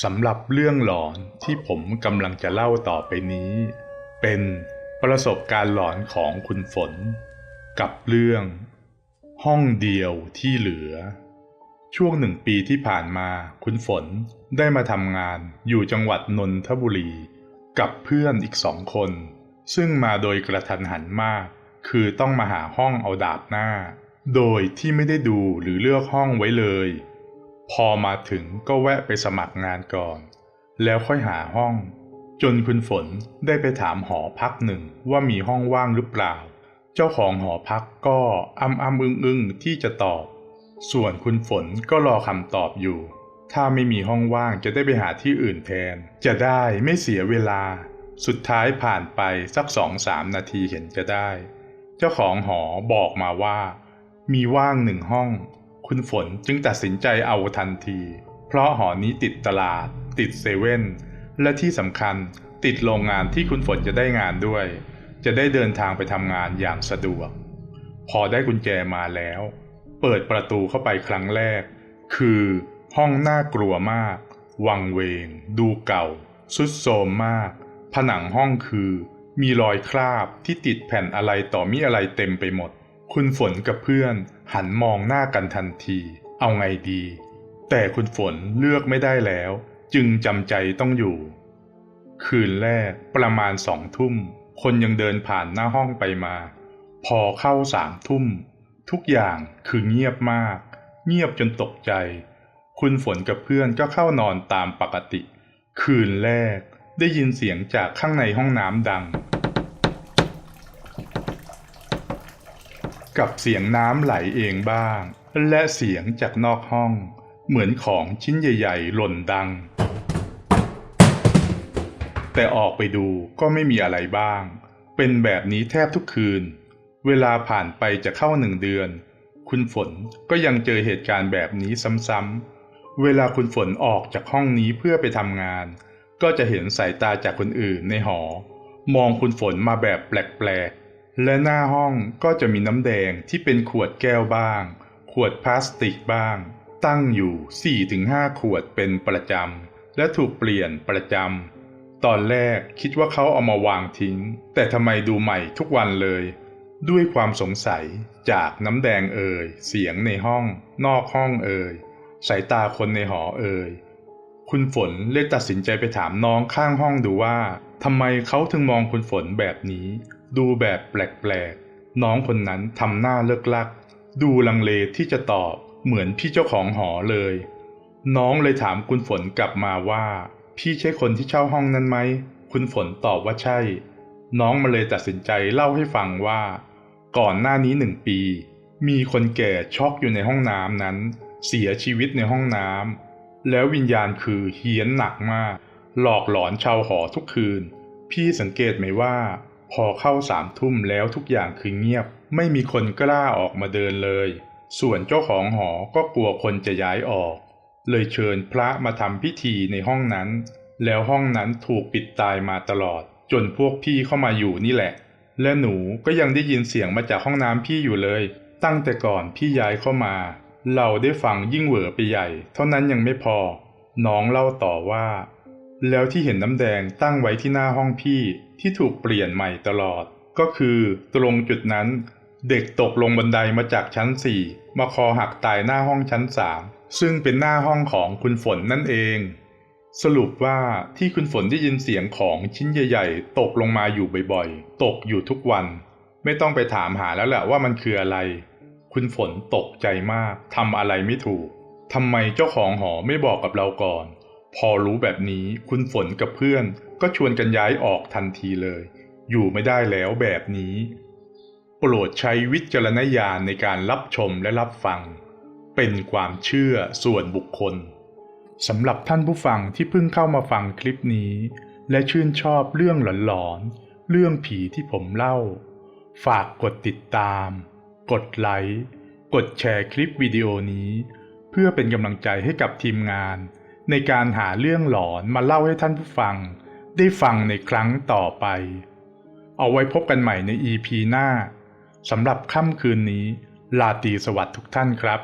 สำหรับเรื่องหลอนที่ผมกำลังจะเล่าต่อไปนี้ เป็นประสบการณ์หลอนของคุณฝน กับเรื่อง ห้องเดียวที่เหลือ ช่วงหนึ่งปีที่ผ่านมาคุณฝนได้มาทำงานอยู่จังหวัดนนทบุรี กับเพื่อนอีกสองคน ซึ่งมาโดยกระทันหันมาก คือต้องมาหาห้องเอาดาบหน้า โดยที่ไม่ได้ดูหรือเลือกห้องไว้เลย พอมาถึงก็แวะไปสมัครงานก่อน แล้วค่อยหาห้อง จนคุณฝนได้ไปถามหอพักหนึ่งว่ามีห้องว่างหรือเปล่า เจ้าของหอพักก็อ้ำอ้ำอึ้งอึ้งที่จะตอบ ส่วนคุณฝนก็รอคำตอบอยู่ ถ้าไม่มีห้องว่างจะได้ไปหาที่อื่นแทน จะได้ไม่เสียเวลา สุดท้ายผ่านไปสักสองสามนาทีเห็นจะได้ เจ้าของหอบอกมาว่า มีว่างหนึ่งห้อง คุณฝนจึงตัดสินใจเอาทันที เพราะหอนี้ติดตลาด ติดเซเว่น และที่สำคัญติดโรงงานที่คุณฝนจะได้งานด้วย จะได้เดินทางไปทำงานอย่างสะดวก พอได้กุญแจมาแล้ว เปิดประตูเข้าไปครั้งแรก คือห้องน่ากลัวมาก วังเวง ดูเก่า สุดโทรมมาก ผนังห้องคือ มีรอยคราบที่ติดแผ่นอะไรต่อมีอะไรเต็มไปหมด คุณฝนกับเพื่อนหันมองหน้ากันทันที เอาไงดี แต่คุณฝนเลือกไม่ได้แล้ว จึงจำใจต้องอยู่ คืนแรกประมาณสองทุ่ม คนยังเดินผ่านหน้าห้องไปมา พอเข้าสามทุ่ม ทุกอย่างคือเงียบมาก เงียบจนตกใจ คุณฝนกับเพื่อนก็เข้านอนตามปกติ คืนแรกได้ยินเสียงจากข้างในห้องน้ำดัง กับเสียงน้ำไหลเองบ้าง และเสียงจากนอกห้อง เหมือนของชิ้นใหญ่ ๆ หล่นดัง แต่ออกไปดูก็ไม่มีอะไรบ้าง เป็นแบบนี้แทบทุกคืน เวลาผ่านไปจะเข้าหนึ่งเดือน คุณฝนก็ยังเจอเหตุการณ์แบบนี้ซ้ำๆ เวลาคุณฝนออกจากห้องนี้เพื่อไปทำงาน ก็จะเห็นสายตาจากคนอื่นในหอ มองคุณฝนมาแบบแปลกๆ และหน้าห้องก็จะมีน้ำแดงที่เป็นขวดแก้วบ้าง ขวดพลาสติกบ้าง ตั้งอยู่ 4-5 ขวดเป็นประจำ และถูกเปลี่ยนประจำ ตอนแรกคิดว่าเขาเอามาวางทิ้ง แต่ทำไมดูใหม่ทุกวันเลย ด้วยความสงสัยจากน้ำแดงเอ่ย เสียงในห้อง นอกห้องเอ่ย สายตาคนในหอเอ่ย คุณฝนเลยตัดสินใจไปถามน้องข้างห้องดูว่าทำไมเขาถึงมองคุณฝนแบบนี้ ดูแบบแปลกๆ น้องคนนั้นทำหน้าเลิกลัก ดูลังเลที่จะตอบเหมือนพี่เจ้าของหอเลย น้องเลยถามคุณฝนกลับมาว่า พี่ใช่คนที่เช่าห้องนั้นไหม คุณฝนตอบว่าใช่ น้องมาเลยตัดสินใจเล่าให้ฟังว่า ก่อนหน้านี้หนึ่งปี มีคนแก่ช็อกอยู่ในห้องน้ำนั้น เสียชีวิตในห้องน้ำแล้ววิญญาณคือเฮี้ยนหนักมาก หลอกหลอนชาวหอทุกคืน พี่สังเกตไหมว่า พอเข้าสามทุ่มแล้วทุกอย่างคือเงียบ ไม่มีคนกล้าออกมาเดินเลย ส่วนเจ้าของหอก็กลัวคนจะย้ายออก เลยเชิญพระมาทำพิธีในห้องนั้น แล้วห้องนั้นถูกปิดตายมาตลอด จนพวกพี่เข้ามาอยู่นี่แหละ และหนูก็ยังได้ยินเสียงมาจากห้องน้ำพี่อยู่เลย ตั้งแต่ก่อนพี่ย้ายเข้ามา เราได้ฟังยิ่งเหวอไปใหญ่ เท่านั้นยังไม่พอ น้องเล่าต่อว่า แล้วที่เห็นน้ำแดงตั้งไว้ที่หน้าห้องพี่ที่ถูกเปลี่ยนใหม่ตลอด ก็คือตรงจุดนั้น เด็กตกลงบันไดมาจากชั้นสี่มาคอหักตายหน้าห้องชั้นสามซึ่งเป็นหน้าห้องของคุณฝนนั่นเอง สรุปว่าที่คุณฝนได้ยินเสียงของชิ้นใหญ่ ๆ ตกลงมาอยู่บ่อยๆ ตกอยู่ทุกวัน ไม่ต้องไปถามหาแล้วแหละว่ามันคืออะไร คุณฝนตกใจมากทำอะไรไม่ถูกทำไมเจ้าของหอไม่บอกกับเราก่อน พอรู้แบบนี้คุณฝนกับเพื่อนก็ชวนกันย้ายออกทันทีเลย อยู่ไม่ได้แล้วแบบนี้ โปรดใช้วิจารณญาณในการรับชมและรับฟัง เป็นความเชื่อส่วนบุคคลสำหรับท่านผู้ฟังที่เพิ่งเข้ามาฟังคลิปนี้ และชื่นชอบเรื่องหลอนๆ เรื่องผีที่ผมเล่า ฝากกดติดตาม กดไลค์ กดแชร์คลิปวิดีโอนี้ เพื่อเป็นกำลังใจให้กับทีมงาน ในการหาเรื่องหลอนมาเล่าให้ท่านผู้ฟัง ได้ฟังในครั้งต่อไป เอาไว้พบกันใหม่ใน EP หน้าสำหรับค่ำคืนนี้ลาตีสวัสดิ์ทุกท่านครับ